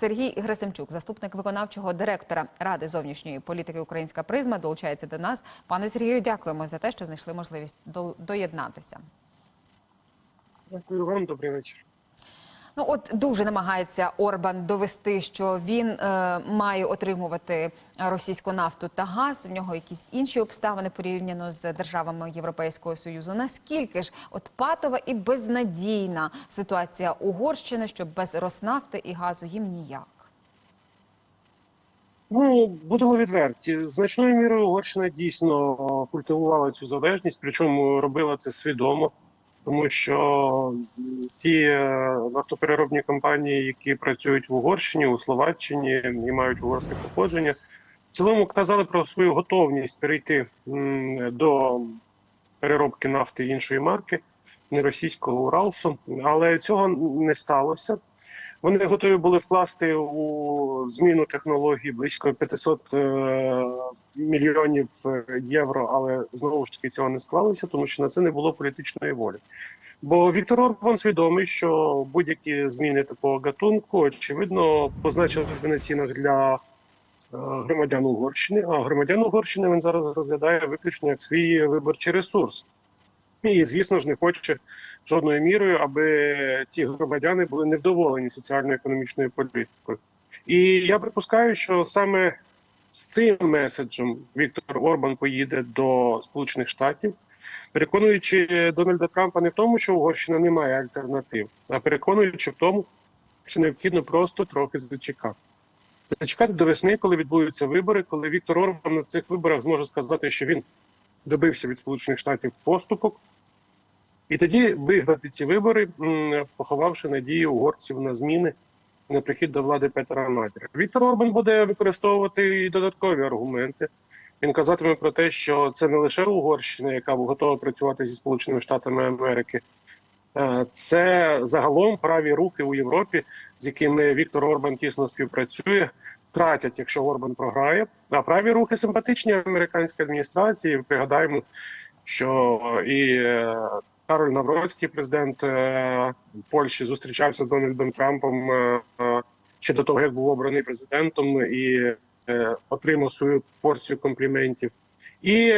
Сергій Гресимчук, заступник виконавчого директора Ради зовнішньої політики Українська призма, долучається до нас. Пане Сергію, дякуємо за те, що знайшли можливість до- доєднатися. Дякую вам, добрий вечір. Ну от дуже намагається Орбан довести, що він е, має отримувати російську нафту та газ. В нього якісь інші обставини порівняно з державами Європейського союзу. Наскільки ж от патова і безнадійна ситуація Угорщини, що без Роснафти і газу їм ніяк. Ну будемо відверті. Значною мірою Угорщина дійсно культивувала цю залежність, причому робила це свідомо, тому що ті е, нафтопереробні компанії, які працюють в Угорщині, у Словаччині і мають угорське походження, в цілому казали про свою готовність перейти до переробки нафти іншої марки, не російського Уралсу, але цього не сталося. Вони готові були вкласти у зміну технологій близько 500 е, мільйонів е, євро, але знову ж таки цього не склалося, тому що на це не було політичної волі. Бо Віктор Орбан свідомий, що будь-які зміни такого гатунку очевидно позначились би на цінах для е, громадян Угорщини. А громадян Угорщини він зараз розглядає виключно як свій виборчий ресурс. І, звісно ж, не хоче жодною мірою, аби ці громадяни були невдоволені соціально-економічною політикою. І я припускаю, що саме з цим меседжем Віктор Орбан поїде до Сполучених Штатів, переконуючи Дональда Трампа не в тому, що Угорщина не має альтернатив, а переконуючи в тому, що необхідно просто трохи зачекати. Зачекати до весни, коли відбудуться вибори, коли Віктор Орбан на цих виборах зможе сказати, що він добився від Сполучених Штатів поступок, і тоді виграти ці вибори, поховавши надії угорців на зміни на прихід до влади Петра Надіра. Віктор Орбан буде використовувати і додаткові аргументи. Він казатиме про те, що це не лише Угорщина, яка готова працювати зі Сполученими Штатами Америки. Е, Це загалом праві руки у Європі, з якими Віктор Орбан тісно співпрацює, втратять, якщо Орбан програє. А праві рухи симпатичні американській адміністрації. Пригадаємо, що і е, Кароль Навроцький, президент е, Польщі, зустрічався з Дональдом Трампом е, ще до того, як був обраний президентом, і отримав свою порцію компліментів. І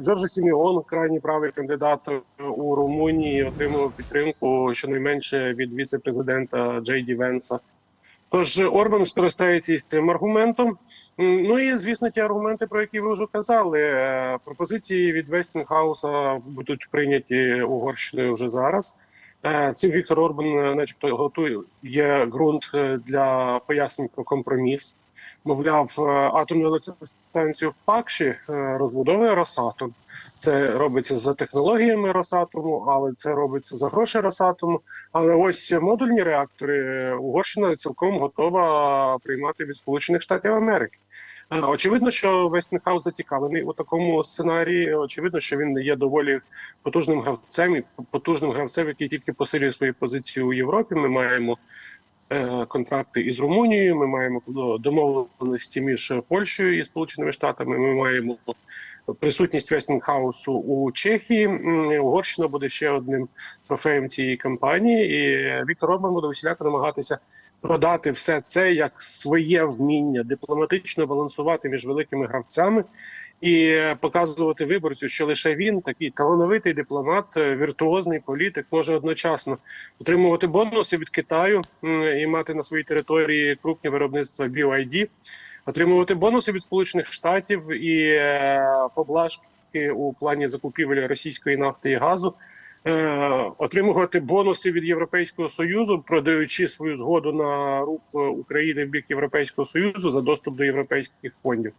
Джорджо Сіміон, крайній правий кандидат у Румунії, отримав підтримку щонайменше від віце-президента Джей Ді Венса. Тож Орбан скористається із цим аргументом. Ну і звісно, ті аргументи, про які ви вже казали. Е, Пропозиції від Вестінгхауса будуть прийняті Угорщиною вже зараз. Е, Цим Віктор Орбан, е, начебто, готує ґрунт для пояснень про компроміс. Мовляв, е, атомну електростанцію в Пакші е, розбудовує Росатом. Це робиться за технологіями Росатому, але це робиться за гроші Росатому. Але ось модульні реактори е, Угорщина цілком готова приймати від Сполучених Штатів Америки. Очевидно, що Вестінхаус зацікавлений у такому сценарії. Очевидно, що він є доволі потужним гравцем і потужним гравцем, який тільки посилює свої позиції у Європі. Ми маємо контракти із Румунією. Ми маємо е, домовленості між Польщею і Сполученими Штатами. Ми маємо присутність Вестінхаусу у Чехії. Угорщина буде ще одним трофеєм цієї кампанії, і Віктор Орбан буде усіляко намагатися продати все це як своє вміння дипломатично балансувати між великими гравцями. І показувати виборцю, що лише він, такий талановитий дипломат, е, віртуозний політик, може одночасно отримувати бонуси від Китаю і мати на своїй території крупні виробництва BYD, отримувати бонуси від Сполучених Штатів і е, поблажки у плані закупівель російської нафти і газу. Е, отримувати бонуси від Європейського союзу, продаючи свою згоду на рух України в бік Європейського союзу за доступ до європейських фондів.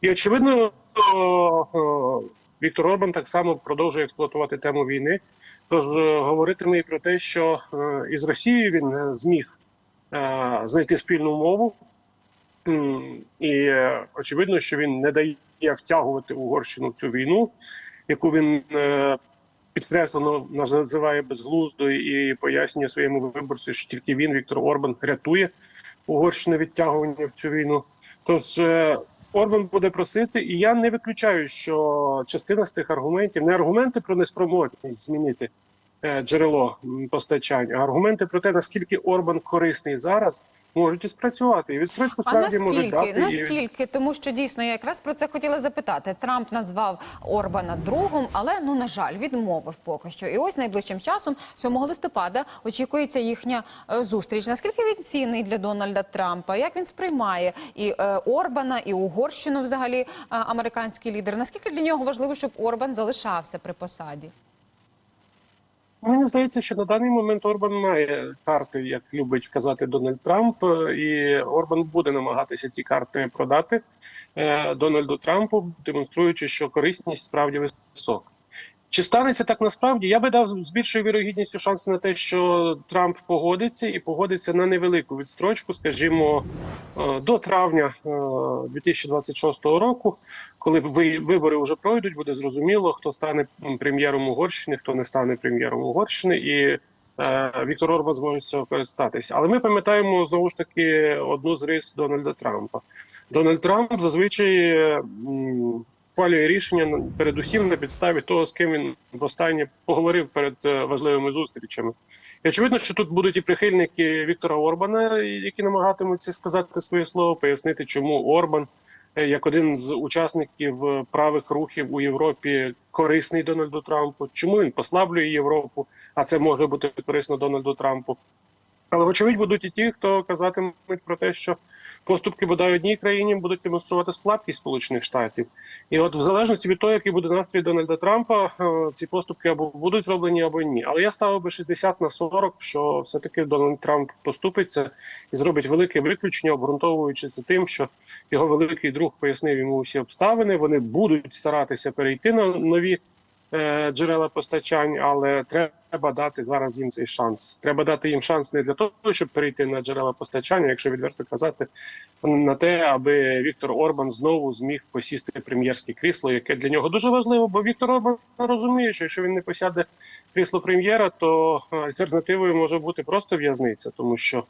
І очевидно, о, Віктор Орбан так само продовжує експлуатувати тему війни. Тож е, говоритиме і про те, що е, із Росією він е, зміг е, знайти спільну мову, і е, очевидно, що він не дає втягувати Угорщину в цю війну, яку він е, підкреслено називає безглуздою і пояснює своєму виборцю, що тільки він, Віктор Орбан, рятує Угорщину від втягування в цю війну. Тож е, Орбан буде просити, і я не виключаю, що частина з цих аргументів не аргументи про неспроможність змінити е, джерело постачання, а аргументи про те, наскільки Орбан корисний зараз, можуть і спрацювати. І відстрочку справді можуть наскільки? дати. і- Наскільки? Тому що дійсно я якраз про це хотіла запитати. Трамп назвав Орбана другом, але ну на жаль, відмовив поки що. І ось найближчим часом, 7 листопада, очікується їхня е, зустріч. Наскільки він цінний для Дональда Трампа? Як він сприймає і е, Орбана, і Угорщину, взагалі е, американський лідер? Наскільки для нього важливо, щоб Орбан залишався при посаді? Мені здається, що на даний момент Орбан має карти, як любить казати Дональд Трамп, і Орбан буде намагатися ці карти продати е, Дональду Трампу, демонструючи, що корисність справді висока. Чи станеться так насправді? Я би дав з більшою вірогідністю шанси на те, що Трамп погодиться і погодиться на невелику відстрочку, скажімо, е, до травня е, 2026 року, коли ви- вибори вже пройдуть, буде зрозуміло, хто стане прем'єром Угорщини, хто не стане прем'єром Угорщини, і е, Віктор Орбан зможе з цього користатися. Але ми пам'ятаємо знову ж таки одну з рис Дональда Трампа. Дональд Трамп зазвичай е, ухвалює рішення передусім на підставі того, з ким він востаннє поговорив перед е, важливими зустрічами. І очевидно, що тут будуть і прихильники Віктора Орбана, які намагатимуться сказати своє слово, пояснити, чому Орбан, е, як один з учасників е, правих рухів у Європі, корисний Дональду Трампу, чому він послаблює Європу, а це може бути корисно Дональду Трампу. Але вочевидь будуть і ті, хто казатимуть про те, що поступки бодай одній країні будуть демонструвати слабкість Сполучених Штатів. І от в залежності від того, який буде настрій Дональда Трампа, е, ці поступки або будуть зроблені, або ні. Але я ставив би 60 на 40, що все-таки Дональд Трамп поступиться і зробить велике виключення, обґрунтовуючи це тим, що його великий друг пояснив йому всі обставини. Вони будуть старатися перейти на нові джерела постачань, але треба дати зараз їм цей шанс. Треба дати їм шанс не для того, щоб перейти на джерела постачання, якщо відверто казати, на те, аби Віктор Орбан знову зміг посісти прем'єрське крісло, яке для нього дуже важливо, бо Віктор Орбан розуміє, що якщо він не посяде крісло прем'єра, то е, альтернативою може бути просто в'язниця, тому що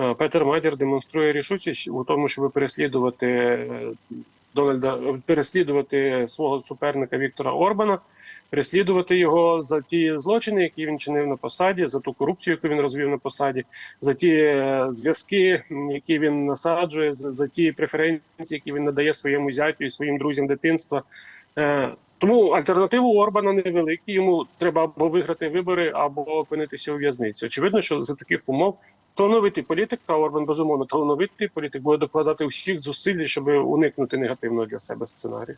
е, Петер Мадір демонструє рішучість у тому, щоб переслідувати е, Дональда переслідувати свого суперника Віктора Орбана, переслідувати його за ті злочини, які він чинив на посаді, за ту корупцію, яку він розвів на посаді, за ті е, зв'язки, які він насаджує, за ті преференції, які він надає своєму зятю і своїм друзям дитинства. Е, тому альтернативу Орбана невеликі. Йому треба або виграти вибори, або опинитися у в'язниці. Очевидно, що за таких умов талановитий політик, а Орбан безумовно талановитий політик буде докладати усіх зусиль, щоб уникнути негативного для себе сценарію.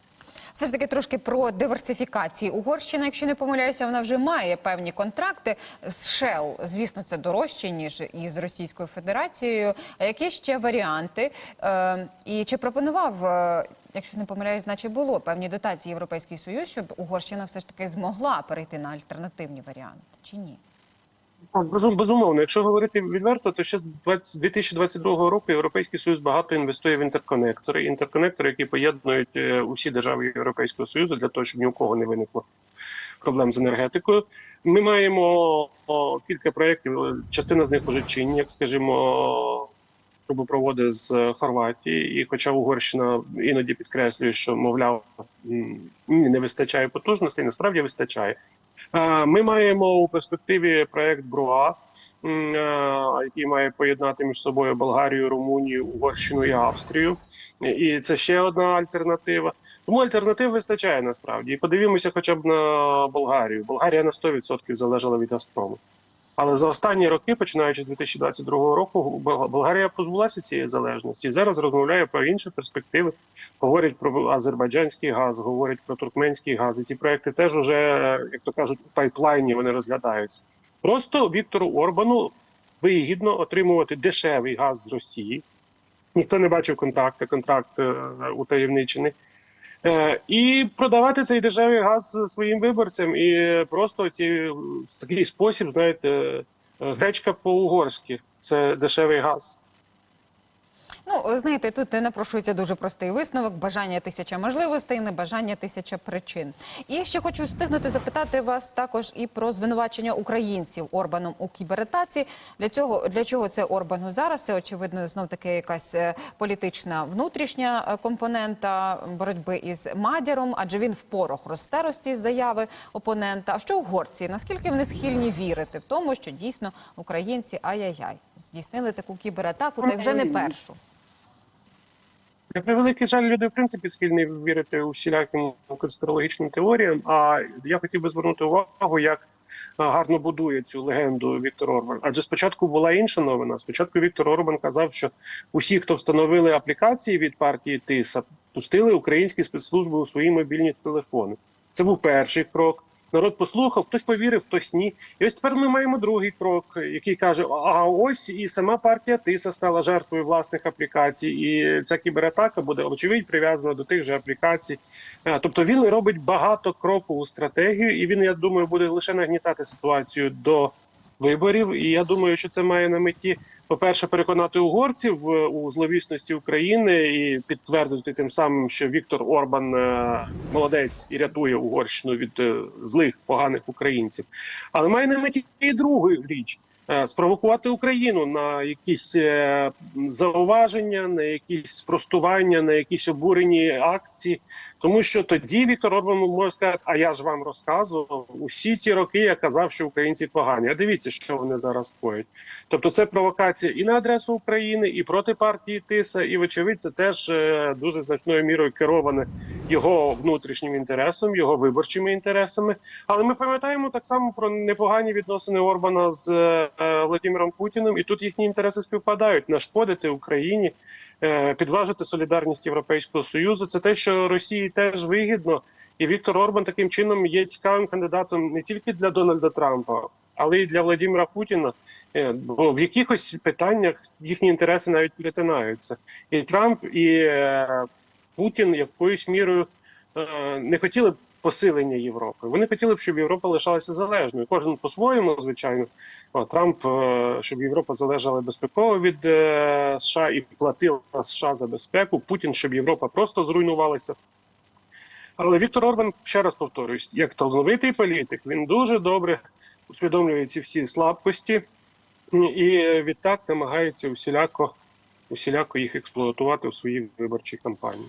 Все ж таки трошки про диверсифікацію. Угорщина, якщо не помиляюся, вона вже має певні контракти з Shell. Звісно, це дорожче ніж із Російською Федерацією. А які ще варіанти? Е, і чи пропонував, е, якщо не помиляюсь, значить було певні дотації Європейський Союз, щоб Угорщина все ж таки змогла перейти на альтернативні варіанти, чи ні? Безумовно, якщо говорити відверто, то ще з 2022 року Європейський Союз багато інвестує в інтерконектори. Інтерконектори, які поєднують е, усі держави Європейського Союзу для того, щоб ні у кого не виникло проблем з енергетикою. Ми маємо кілька проєктів. е, Частина з них уже чинні, як скажімо, трубопроводи з Хорватії. І хоча Угорщина іноді підкреслює, що мовляв не вистачає потужностей, насправді вистачає. Ми маємо у перспективі проект Бруа, який має поєднати між собою Болгарію, Румунію, Угорщину і Австрію. І це ще одна альтернатива. Тому альтернатив вистачає насправді. І подивімося, хоча б на Болгарію. Болгарія на 100% залежала від Газпрому. Але за останні роки, починаючи з 2022 року, Болгарія позбулася цієї залежності. Зараз розмовляє про інші перспективи. Говорять про азербайджанський газ, говорять про туркменський газ. І ці проекти теж уже, як то кажуть, у пайплайні вони розглядаються. Просто Віктору Орбану вигідно отримувати дешевий газ з Росії. Ніхто не бачив контракти, контракт е, утаємничений. Е, і продавати цей дешевий газ своїм виборцям, і просто ці такий спосіб, знаєте, е, гречка по-угорськи це дешевий газ. Ну знаєте, тут напрошується дуже простий висновок: бажання тисяча можливостей, небажання тисяча причин. І ще хочу встигнути запитати вас також і про звинувачення українців Орбаном у кібератаці. Для цього для чого це Орбану зараз? Це очевидно знов таки якась е, політична внутрішня е, компонента боротьби із Мадяром, адже він в порох ці заяви опонента. А що угорці? Наскільки вони схильні вірити в тому, що дійсно українці ай-яй-яй здійснили таку кібератаку, та й вже не першу? На превеликий жаль, люди в принципі схильні вірити у всіляким конспірологічним теоріям. А я хотів би звернути увагу, як гарно будує цю легенду Віктор Орбан. Адже спочатку була інша новина. Спочатку Віктор Орбан казав, що усі, хто встановили аплікації від партії ТИСА, пустили українські спецслужби у свої мобільні телефони. Це був перший крок. Народ послухав, хтось повірив, хтось ні. І ось тепер ми маємо другий крок, який каже: а ось і сама партія ТИСА стала жертвою власних аплікацій, і ця кібератака буде очевидь прив'язана до тих же аплікацій. Тобто він робить багато крокову стратегію, і він, я думаю, буде лише нагнітати ситуацію до виборів. І я думаю, що це має на меті. По-перше, переконати угорців е, у зловісності України і підтвердити тим самим, що Віктор Орбан е, молодець і рятує Угорщину від е, злих поганих українців. Але має на меті і другу річ спровокувати Україну на якісь зауваження, на якісь спростування, на якісь обурені акції. Тому що тоді Віктор Орбан може сказати, а я ж вам розказував усі ці роки. Я казав, що українці погані. А дивіться, що вони зараз коять. Тобто, це провокація і на адресу України, і проти партії Тиса. І вочевидь, це теж е, дуже значною мірою кероване його внутрішнім інтересом, його виборчими інтересами. Але ми пам'ятаємо так само про непогані відносини Орбана з е, Владимиром Путіним, і тут їхні інтереси співпадають нашкодити Україні. Е, Підважити солідарність Європейського союзу це те, що Росії теж вигідно, і Віктор Орбан таким чином є цікавим кандидатом не тільки для Дональда Трампа, але й для Владимира Путіна. Е, Бо в якихось питаннях їхні інтереси навіть перетинаються. І Трамп і е, Путін якоюсь мірою не хотіли б посилення Європи. Вони хотіли б, щоб Європа лишалася залежною. Кожен по-своєму, звичайно. А Трамп, е, щоб Європа залежала безпеково від е, США і платила США за безпеку. Путін, щоб Європа просто зруйнувалася. Але Віктор Орбан, ще раз повторюсь, як талановитий політик, він дуже добре усвідомлює ці всі слабкості і відтак намагається усіляко, усіляко їх експлуатувати в своїй виборчій кампанії.